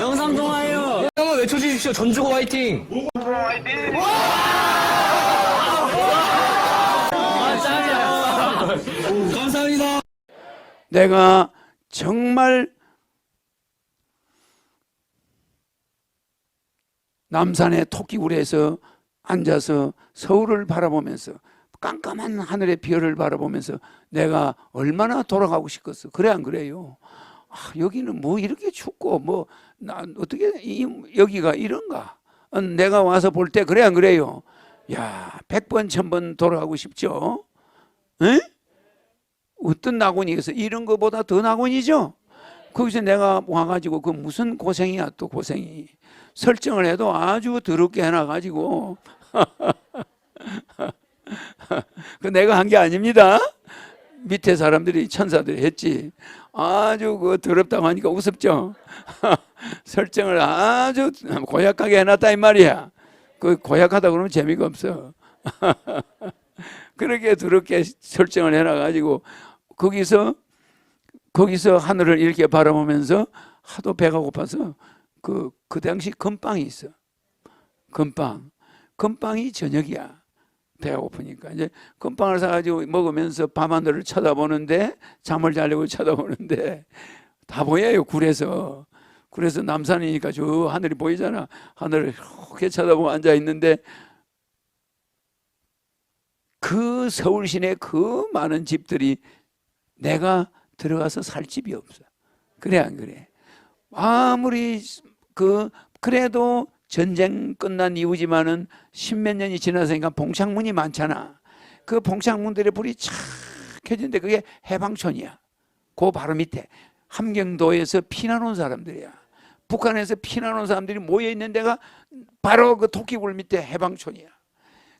영상 통화해요. 한번 외쳐주십시오. 전주고 화이팅. 감사합니다. 내가 정말 남산의 토끼굴에서 앉아서 서울을 바라보면서 깜깜한 하늘의 별을 바라보면서 내가 얼마나 돌아가고 싶겠어. 그래 안 그래요? 아, 여기는 뭐 이렇게 춥고 뭐 나 어떻게 이, 여기가 이런가? 어, 내가 와서 볼 때 그래 안 그래요? 야, 백 번, 천번 돌아가고 싶죠? 에? 어떤 낙원이겠어? 이런 거보다 더 낙원이죠? 거기서 내가 와가지고 그 무슨 고생이야 또 고생이 설정을 해도 아주 더럽게 해놔가지고 그 내가 한 게 아닙니다. 밑에 사람들이 천사들이 했지. 아주 그 더럽다고 하니까 우습죠. 설정을 아주 고약하게 해놨다 이 말이야. 그 고약하다 그러면 재미가 없어. 그렇게 더럽게 설정을 해놔가지고 거기서 거기서 하늘을 이렇게 바라보면서 하도 배가 고파서 그, 그 당시 금빵이 있어. 금빵. 금빵이 저녁이야. 배가 고프니까. 이제 금빵을 사가지고 먹으면서 밤하늘을 쳐다보는데, 잠을 자려고 쳐다보는데, 다 보여요, 굴에서. 그래서 남산이니까 저 하늘이 보이잖아. 하늘을 이렇게 쳐다보고 앉아 있는데, 그 서울 시내 그 많은 집들이 내가 들어가서 살 집이 없어. 그래 안 그래? 아무리 그 그래도 전쟁 끝난 이후지만은 십몇 년이 지나서니까 봉창문이 많잖아. 그 봉창문들의 불이 착 켜지는데 그게 해방촌이야. 그 바로 밑에 함경도에서 피난 온 사람들이야. 북한에서 피난 온 사람들이 모여 있는 데가 바로 그 토끼굴 밑에 해방촌이야.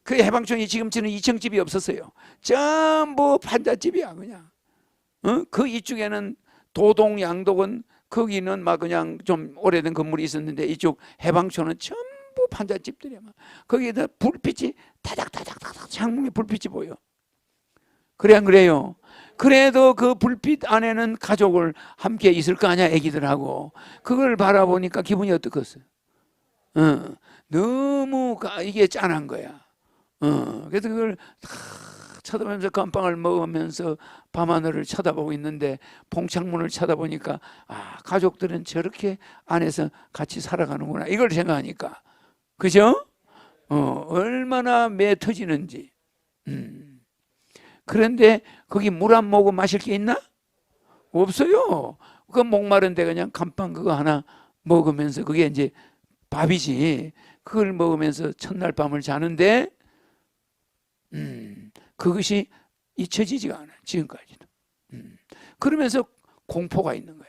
그 해방촌이 지금처럼 2층 집이 없었어요. 전부 판잣집이야 그냥. 어? 그 이쪽에는 도동 양독은 거기는 막 그냥 좀 오래된 건물이 있었는데 이쪽 해방촌은 전부 판잣집들이야. 막. 거기에다 불빛이 타닥타닥타닥 창문에 불빛이 보여. 그래 안 그래요? 그래도 그 불빛 안에는 가족을 함께 있을 거 아니야 애기들하고 그걸 바라보니까 기분이 어떻겠어? 어, 너무 가- 이게 짠한 거야. 어, 그래서 그걸 다 쳐다보면서 건빵을 먹으면서 밤하늘을 쳐다보고 있는데 봉창문을 쳐다보니까 아 가족들은 저렇게 안에서 같이 살아가는구나 이걸 생각하니까 그죠? 어 얼마나 매 터지는지. 음. 그런데 거기 물 안 먹고 마실 게 있나? 없어요. 그 목마른데 그냥 감빵 그거 하나 먹으면서 그게 이제 밥이지. 그걸 먹으면서 첫날 밤을 자는데 음, 그것이 잊혀지지가 않아 지금까지도. 음. 그러면서 공포가 있는 거야.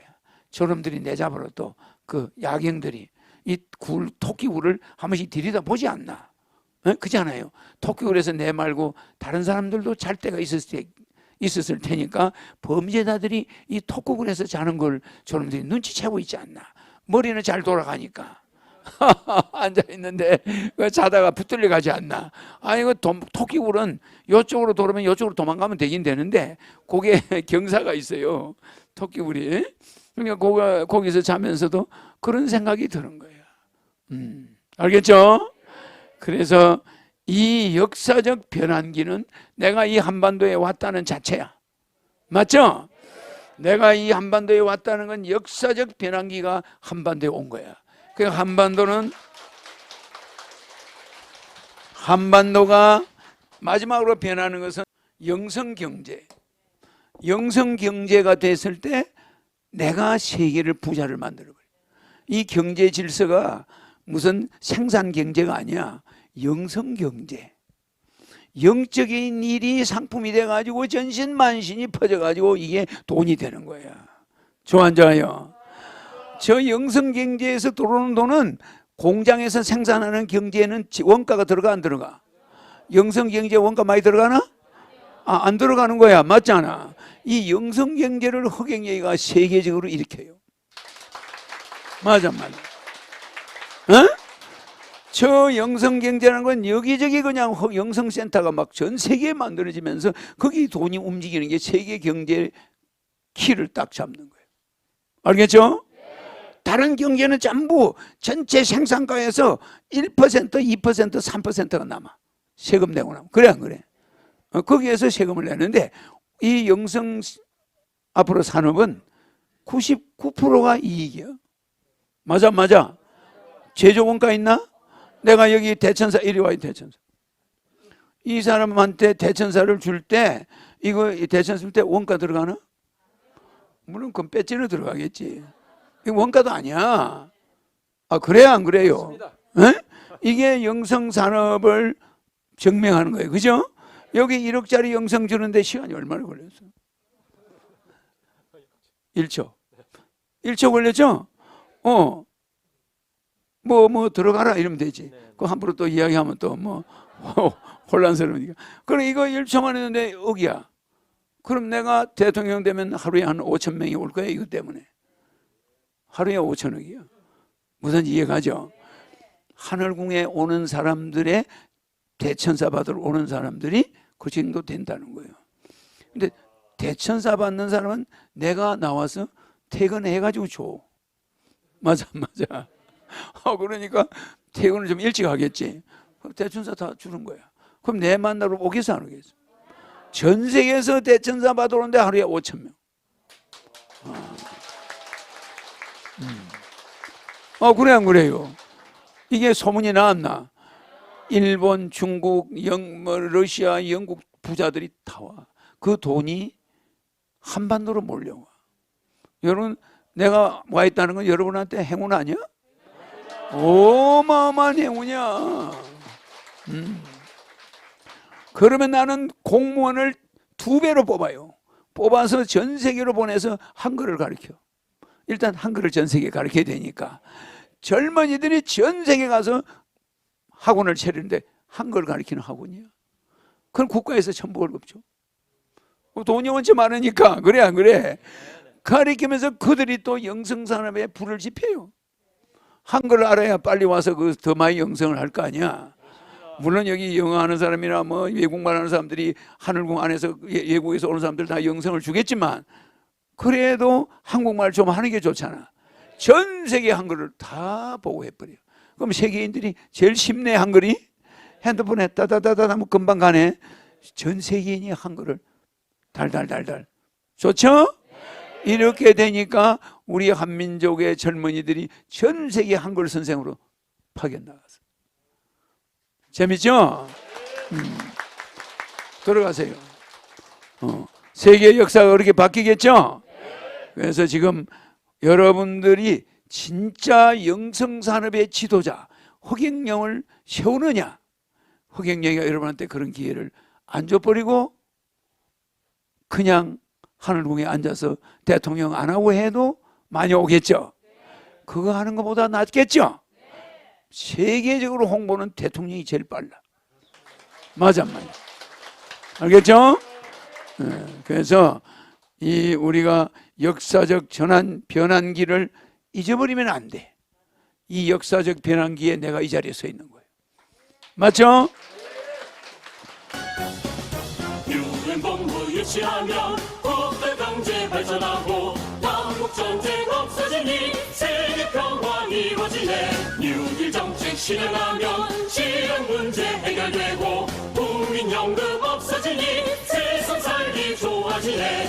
저놈들이 내 잡으러 또 그 야경들이 이 굴 토끼 굴을 한 번씩 들이다 보지 않나? 어? 그잖아요. 토끼 굴에서 내 말고 다른 사람들도 잘 때가 있었을 때 있었을 테니까 범죄자들이 이 토끼 굴에서 자는 걸 저놈들이 눈치채고 있지 않나? 머리는 잘 돌아가니까. 앉아 있는데 그 자다가 붙들려 가지 않나? 아니 그 도- 토끼굴은 이쪽으로 돌으면 이쪽으로 도망가면 되긴 되는데 거기에 경사가 있어요. 토끼굴이. 그러니까 거기, 거기서 자면서도 그런 생각이 드는 거예요. 음, 알겠죠? 그래서 이 역사적 변환기는 내가 이 한반도에 왔다는 자체야. 맞죠? 내가 이 한반도에 왔다는 건 역사적 변환기가 한반도에 온 거야. 그 한반도는 한반도가 마지막으로 변하는 것은 영성 경제. 영성 경제가 됐을 때 내가 세계를 부자를 만들어 버려. 이 경제 질서가 무슨 생산 경제가 아니야. 영성 경제. 영적인 일이 상품이 돼 가지고 전신 만신이 퍼져 가지고 이게 돈이 되는 거야. 좋아 안 좋아요? 저 영성 경제에서 들어오는 돈은 공장에서 생산하는 경제에는 지- 원가가 들어가 안 들어가? 영성 경제 원가 많이 들어가나? 아, 안 들어가는 거야. 맞잖아. 이 영성 경제를 허경영이가 세계적으로 일으켜요. 맞아, 맞아. 어? 저 영성 경제라는 건 여기저기 그냥 허- 영성 센터가 막 전 세계에 만들어지면서 거기 돈이 움직이는 게 세계 경제 키를 딱 잡는 거예요. 알겠죠? 다른 경제는 전부 전체 생산가에서 1%, 2%, 3%가 남아. 세금 내고 남아. 그래 안 그래? 어, 거기에서 세금을 내는데 이 영성 앞으로 산업은 99%가 이익이야. 맞아 맞아. 제조 원가 있나? 내가 여기 대천사 이리 와이 대천사. 이 사람한테 대천사를 줄 때 이거 이 대천사 줄 때 원가 들어가나? 물론 그건 빼지는 들어가겠지. 이거 원가도 아니야. 아 그래요 안 그래요? 에? 이게 영성 산업을 증명하는 거예요. 그죠? 여기 1억짜리 영성 주는데 시간이 얼마나 걸렸어? 1초. 1초 걸렸죠? 어. 뭐, 뭐, 들어가라 이러면 되지. 그 함부로 또 이야기하면 또 뭐, 혼란스러우니까. 그럼 이거 1초만 했는데 억이야. 그럼 내가 대통령 되면 하루에 한 5천 명이 올 거야, 이것 때문에. 하루에 5천억이야. 무슨 이해가죠? 하늘궁에 오는 사람들의 대천사 받으러 오는 사람들이 그 정도 된다는 거예요. 근데 대천사 받는 사람은 내가 나와서 퇴근해가지고 줘. 맞아, 맞아. 어, 그러니까 퇴근을 좀 일찍 하겠지. 그럼 대천사 다 주는 거야. 그럼 내 만나러 오겠어, 안 오겠어? 전 세계에서 대천사 받으러 오는데 하루에 5천 명. 어, 그래, 안 그래요? 이게 소문이 나왔나? 일본, 중국, 영, 뭐, 러시아, 영국 부자들이 다 와. 그 돈이 한반도로 몰려와. 여러분, 내가 와 있다는 건 여러분한테 행운 아니야? 어마어마한 행운이야. 음. 그러면 나는 공무원을 두 배로 뽑아요. 뽑아서 전 세계로 보내서 한글을 가르쳐. 일단 한글을 전 세계에 가르쳐야 되니까. 젊은이들이 전 세계 가서 학원을 차리는데 한글 가르치는 학원이야. 그럼 국가에서 전부 월급 줘. 어, 돈이 원체 많으니까 그래 안 그래? 가르치면서 그들이 또 영성 산업에 불을 지펴요. 한글을 알아야 빨리 와서 그 더 많이 영성을 할 거 아니야. 물론 여기 영어 하는 사람이나 뭐 외국말 하는 사람들이 하늘궁 안에서 예- 외국에서 오는 사람들 다 영성을 주겠지만 그래도 한국말 좀 하는 게 좋잖아. 전 세계 한글을 다 보고 해버려. 그럼 세계인들이 제일 쉽네 한글이 핸드폰에 따다다다 하면 금방 가네. 전 세계인이 한글을 달달달달 좋죠? 이렇게 되니까 우리 한민족의 젊은이들이 전 세계 한글 선생으로 파견 나갔어. 재밌죠? 음. 들어가세요. 어. 세계 역사가 그렇게 바뀌겠죠? 그래서 지금 여러분들이 진짜 영성산업의 지도자 허경영을 세우느냐? 허경영이가 여러분한테 그런 기회를 안 줘버리고 그냥 하늘궁에 앉아서 대통령 안 하고 해도 많이 오겠죠? 그거 하는 것보다 낫겠죠? 세계적으로 홍보는 대통령이 제일 빨라. 맞아, 맞아. 알겠죠? 예, 그래서 이 우리가 역사적 전환 변환기를 잊어버리면 안 돼. 이 역사적 변환기에 내가 이 자리에 서 있는 거예요. 맞죠? 전쟁 없어지니 세상 살기 좋아지네